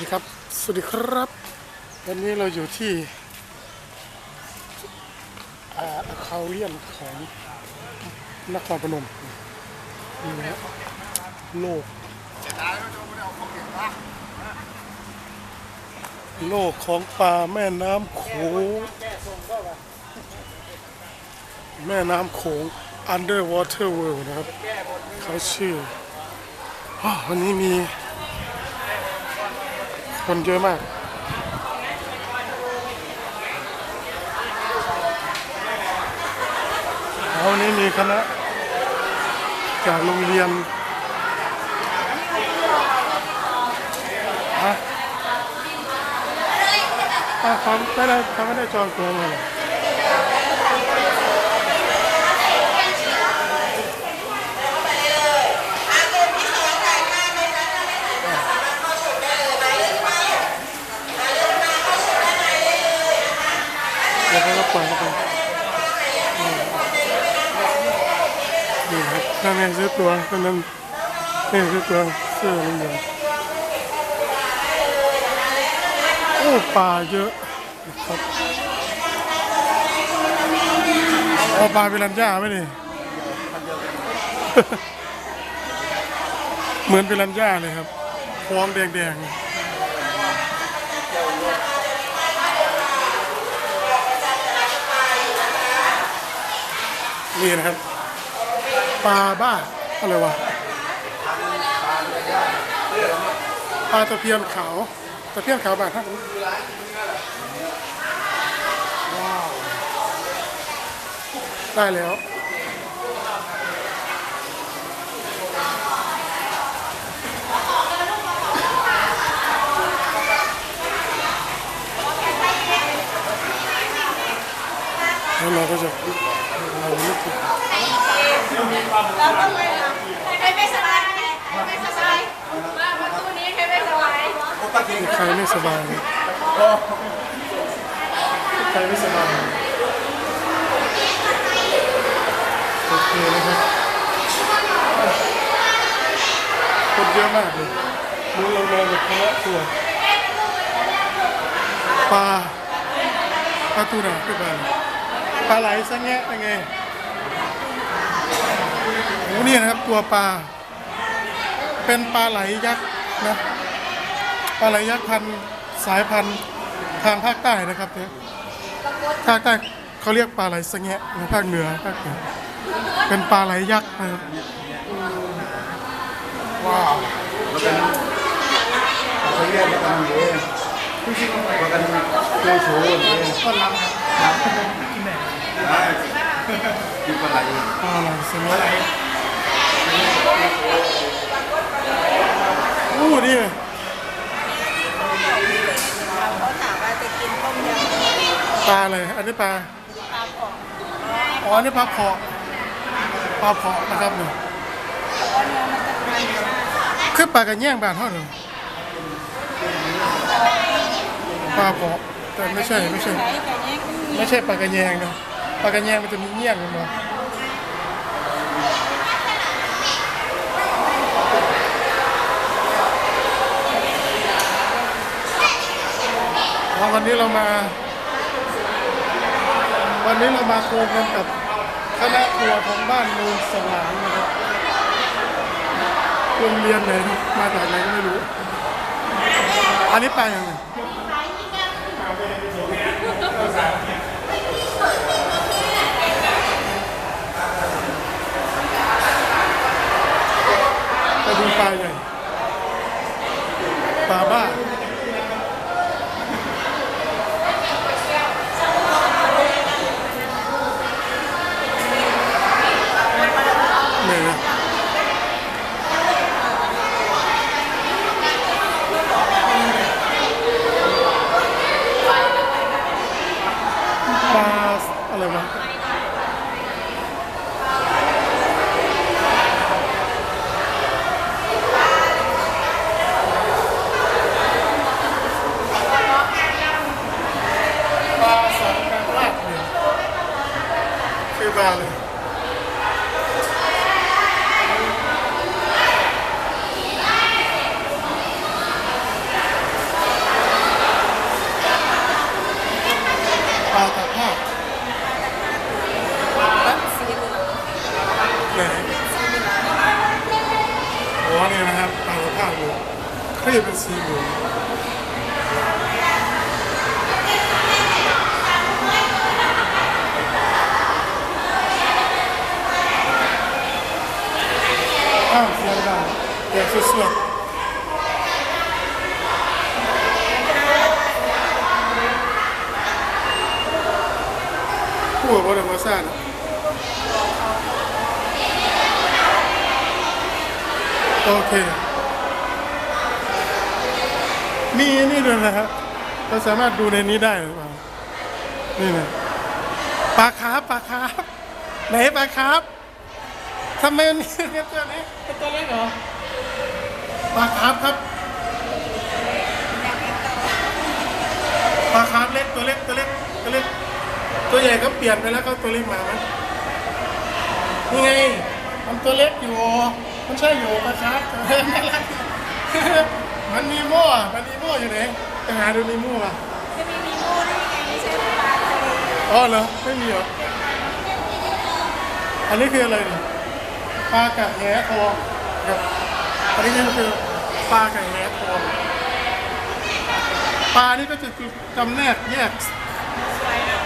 ดีครับ สวัสดีครับ วันนี้เราอยู่ที่อาคาเลียนของนครพนมนี่นะโลก โลกของปลาแม่น้ำโขง แม่น้ำโขง Underwater World นะครับ เขาชื่ออันนี้มี คนเยอะมากเอาวันนี้มีคณะจากโรงเรียนฮะอะเขาไม่ได้เขาไม่ได้จองตัวเลยเดี๋ยวเขาก็ปล่อยเข้าไปนี่ ครับนั่นไงซื้อตัวนั่นนั่นนี่ซื้อตัวเสื้อโรงเรียนโอ้ปลาเยอะครับเอาปลาเป็นลันย่าไหมนี่ เหมือนเป็นลันย่าเลยครับฟองแดงๆนี่นะครับ ปลาบ้าอะไรวะปลาตะเพียนขาวตะเพียนขาวบาทท่านว้าวได้แล้วแล้วเราก็จะเอาลูก แล้วก็เลยใครไม่สบายใครไม่สบายมาประตูนี้ใครไม่สบายใครไม่สบายใครไม่สบายโอเคนะครับคนเยอะมากเลยมือเรานอนแบบคณะทัวร์ปลาปลาตูน่ะคือปลาปลาไหลซะแงะยังไง โอ้เนี่ยนะครับตัวปลา เป็นปลาไหลยักษ์นะปลาไหลยักษ์พันธุ์สายพันธุ์ทางภาคใต้นะครับเนี่ยภาคใต้เขาเรียกปลาไหลสะแงะนะภาคเหนือภาคเหนือเป็นปลาไหลยักษ์นะครับว้าวเขาเรียกว่ากันเองว่ากันโจโฉเองก็รับได้กินปลาไห ลปลาไหลสะแงะอู้นี่เขาถามว่าจะกินต้มยำปลาอะไรอันนี้ปลาปลาผอกอ๋ออันนี้ปลาเพาะปลาเพาะนะครับเนี่ยเพราะเนื้อมันจะมันมากคือปลากระแยงบานเท่าไหร่ปลาเพาะแต่ไม่ใช่ไม่ใช่ใช้แต่เนี้ยก็มีไม่ใช่ปลากระแยงนะ ปลากระแยงมันจะมีเงี้ยงมันมาวันนี้เรามา วันนี้เรามาโคกันกับคณะทัวของบ้านนูนสว่างนะครับโรงเรียนไหนมาจากไหนก็ไม่รู้ อันนี้ไปยังไง ไปดูปลาใหญ่ปลาบ้าเนี่ยนะปลาอะไรวะ ไหน อเนี่ยนะครับปลาสภาพอยู่ครีบเป็นสีเหลืองอ้าวเสียงดังเสียงสุดๆผู้บริโภคซ่านะ โอเค มีนี่ด้วยนะครับ เราสามารถดูในนี้ได้หรือเปล่า นี่นะปลาคาร์ฟปลาคาร์ฟไหนปลาคาร์ฟทำไมมันมีเนี่ยตัวนี้เป็นตัวเล็กเหรอปลาคาร์ฟครับปลาคาร์ฟเล็กตัวเล็กตัวเล็กตัวเล็ก ตัวใหญ่ก็เปลี่ยนไปแล้วก็ตัวเล็กมาไหมนี่ไงมันตัวเล็กอยู่ มันใช่อยู่ปลาคาร์ฟน่ารักมันมีโม่อะมันมีโม่อยู่ไหนไปหาดูในโม่อะจะมีมีโม่ได้ยังไงไม่ใช่ปลาทะเลอ๋อเหรอไม่มีเหรออันนี้คืออะไรเนี่ยปลากระแหทองครับอันนี้ก็คือปลากระแหทองปลานี่ก็จะคือจำแนกแยกสวยเนาะ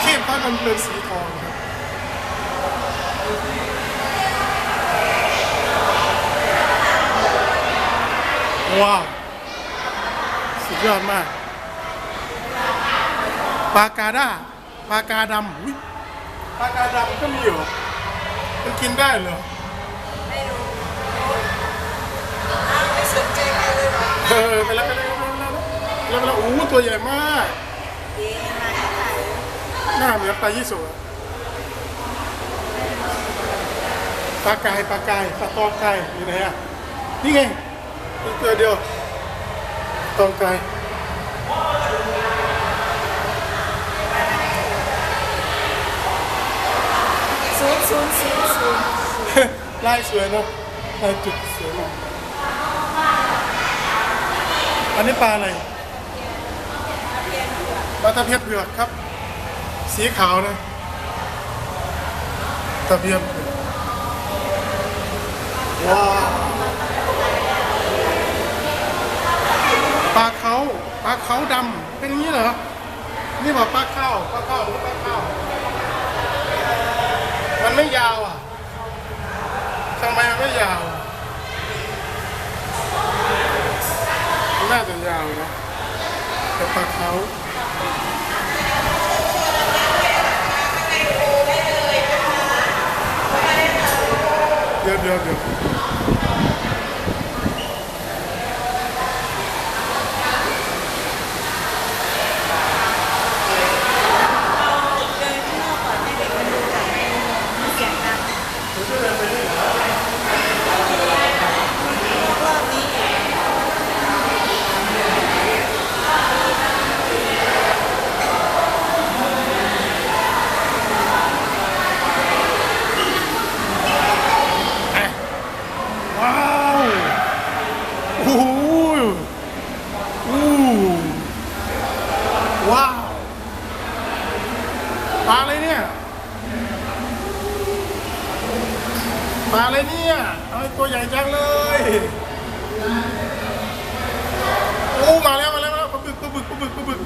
เข้มถ้ามันเป็นสีทองครับ ว้าว สุดยอดมากปลากาด้าปลากาดำอุ๊ยปลากาดำก็มีเหรอมันกินได้เหรอ ไม่รู้ไม่สนใจใครเลยเหรอเออไปแล้วไปแล้วไปแล้วไปแล้วไปแล้วโอ้ตัวใหญ่มากดีมาที่ไหน้าเหมือนปลายี่สุอะปลากายปลากายปลาตองกายอยู่ไหนอะนี่ไง อีกตัวเดียวตองกายศูนย์ศูนย์ศูนย์ศูนย์ลายสวยเนาะลายจุดสวยมากอันนี้ปลาอะไรปลาตะเพียนเผือกครับ สีขาวนะตะเพียนเผือกว้าว ปลาเขาปลาเขาดำเป็นอย่างนี้เหรอ นี่บอกปลาเข้าปลาเข้าหรือปลาเข้ามันไม่ยาวอะทำไมมันไม่ยาวนน่าจะยาวนะแต่ปลาเขาเดี๋ยวเดี๋ยวเดี๋ยว เดินข้างนอกก่อนให้เด็กมันดูก่อนไม่เสียงดังรอบนี้ ว้าวโอ้โหอู้ว้าว ปลาอะไรเนี่ย ปลาอะไรเนี่ย เอาตัวใหญ่จังเลย โอ้มาแล้วมาแล้วมาแล้วปลาบึกปลาบึกปลาบึกปลาบึก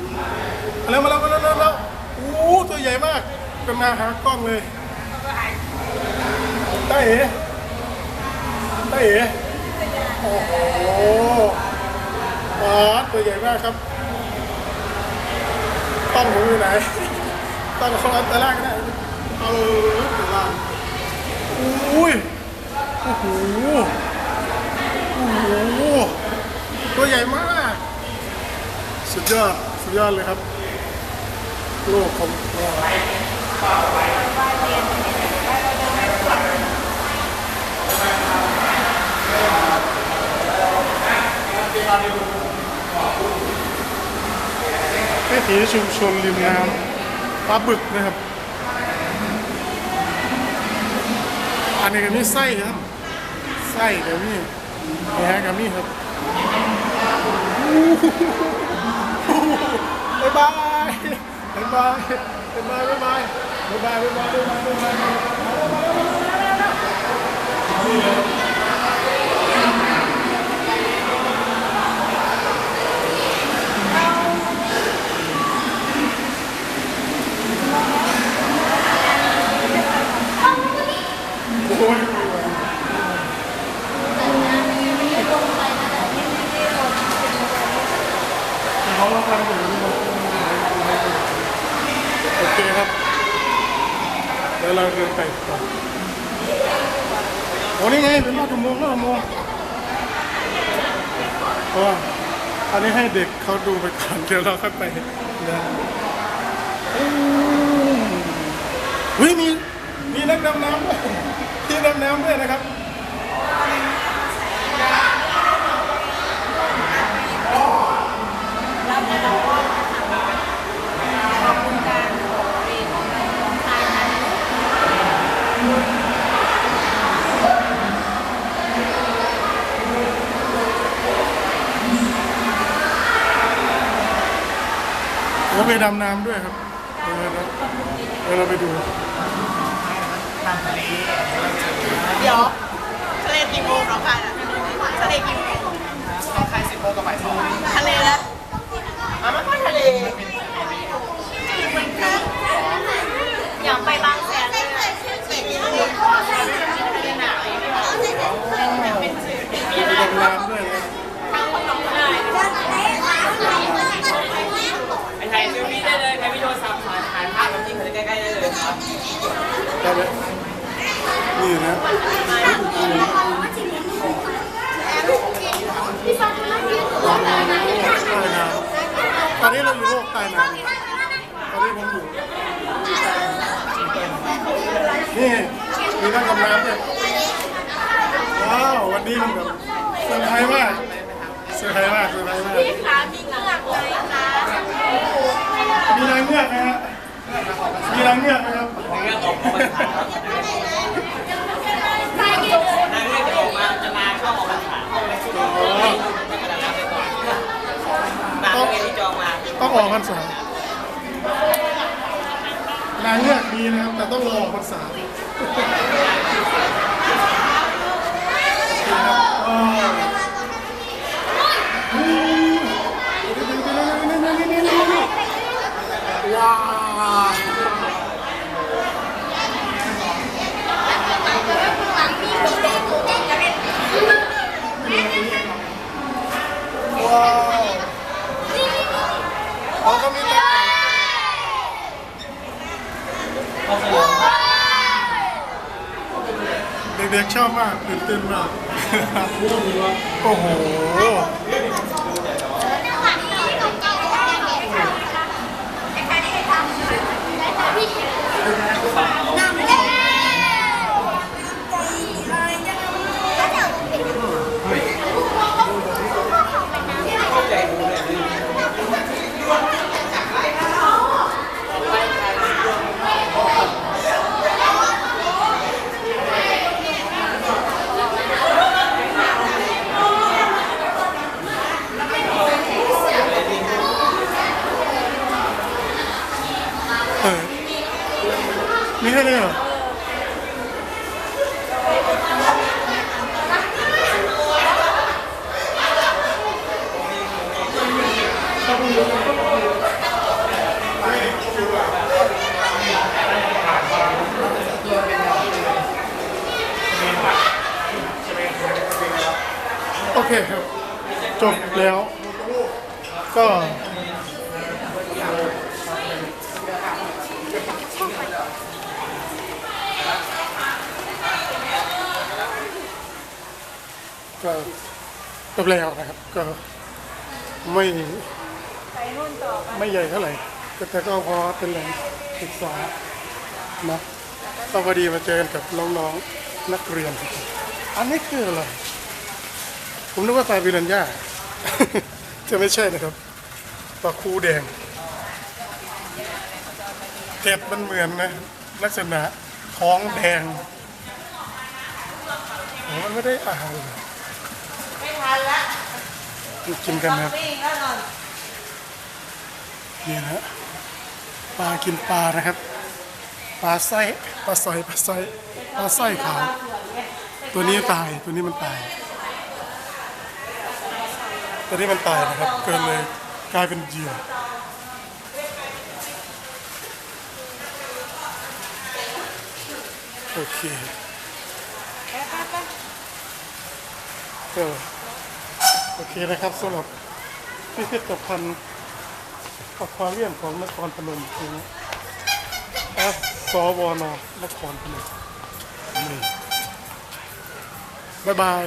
มาแล้วมาแล้วมาแล้วมาแล้วโอ้ตัวใหญ่มากเป็นมาหากล้องเลยได้เอ๋ได้เอ๋โอ้โหปลาตัวใหญ่มากครับ ต้องหูอยู่ไหน ต้องของอันตรายก็ได้เอออันตาอุ้ยโอ้โหโอ้โหตัวใหญ่มาก สุดยอด สุดยอดเลยครับโลกของเราวิถีชุมชนริมน้ำ ปลาบึกนะครับ อันนี้ก็มีไส้ครับ ไส้เดี๋ยวนี้แหนกับนี่ครับบ๊ายบายบ๊ายบายบ๊ายบายบ๊ายบายบ๊ายบายบ๊ายบายบ๊ายบาย ไก่โอ้นี่ไงเป็นรอบชั่วโมงรอบชั่งอันนี้ให้เด็กเขาดูไปก่อนเดี๋ยวเราค่อยไปนะเฮ้ยมีมีนักดำน้ำด้วยที่ดำน้ำด้วยนะครับ ดำน้ำด้วยครับเออเดี๋ยวเราไปดูเดี๋ยวทะเลกี่โมงเหรอคะทะเลกี่โมง ใครสิบโมงกับบ่ายสอง ทะเลแล้วอะมันก็ทะเล อยากไปบางแสนเลยอะ ไปดำน้ำด้วยนะครับ ไอ้ไทยซื้อพี่ได้เลยใครไม่โดนสับถ่ายถ่ายภาพแบบนี้ใกล้ๆได้เลยครับ ได้ไหมนี่นะใตอนนี้เราอยู่โลกใต้น้ำตอนนี้ผมอยู่นี่มีนักดำน้ำด้วยว้าว วันนี้มันแบบเซอร์ไพรส์มากเซอร์ไพรส์มากเซอร์ไพรส์มากพี่คะมีเงือกไหมคะมีนางเงือกไหมฮะมีนางเงือกไหมครับเรื่องออกมาถ่ายนั่นเรื่องจะออกมาจะมาเข้าออกมาถาเข้าไปสุด ต้องออกพรรษานางเงือกมีนะครับ แต่ต้องรอออกพรรษาว้าวว้าว เขาก็มีแต่เด็กๆชอบมากตื่นเต้นมาก โอ้โห เคครับ จบแล้ว ก็ก็จบแล้วนะครับ ก็ไม่ไม่ใหญ่เท่าไหร่แต่ก็พอเป็นแหล่งศึกษานะก็พอดีมาเจอกันกับน้องๆนักเรียน อันนี้คืออะไร ผมนึกว่าปลาบิลันย่าจะไม่ใช่นะครับปลาคูแดงเก็บมันเหมือนนะลักษณะท้องแดงโอ้มันไม่ได้อาหารเลยไม่ทันละกินกันนะครับปิ้งแล้วนอนนี่นะฮะปลากินปลานะครับปลาไส้ปลาสอยปลาสอยปลาไส้ขาวตัวนี้ตายตัวนี้มันตาย ตัวนี้มันตายนะครับเกินเลยกลายเป็นเหยื่อโอเคก็โอเคนะครับสำหรับพิพิธภัณฑ์อควาเรียมของนครพนมนะแอสสวนนครพนมนี่บ๊ายบาย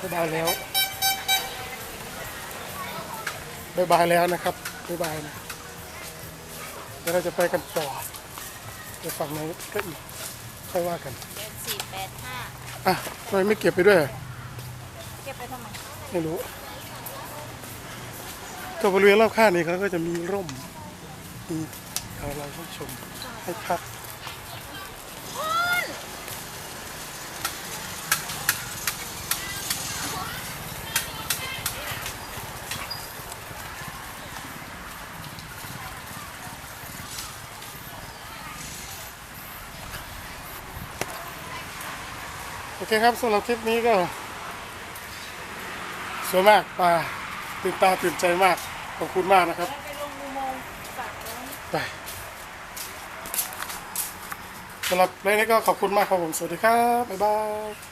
บายบายแล้ว บ๊ายบายแล้วนะครับบ๊ายบายนะเดี๋ยวเราจะไปกันต่อไปฝั่งไหนก็อีกค่อยว่ากันเจ็ดสี่แปดห้าอะทำไมไม่เก็บไปด้วยอะเก็บไปทำไม ไม่รู้ตัวบริเวณรอบข้างนี้เขาก็จะมีร่มมีอะไรให้ชมให้พัก คครับสำหรับคลิปนี้ก็ สวยมากปลาตื่นตาตื่นใจมาก ขอบคุณมากนะครับ ไปลงอุโมงค์ฝากไว้ไปสำหรับเรื่องนี้ก็ขอบคุณมากครับผม สวัสดีครับ บ๊ายบาย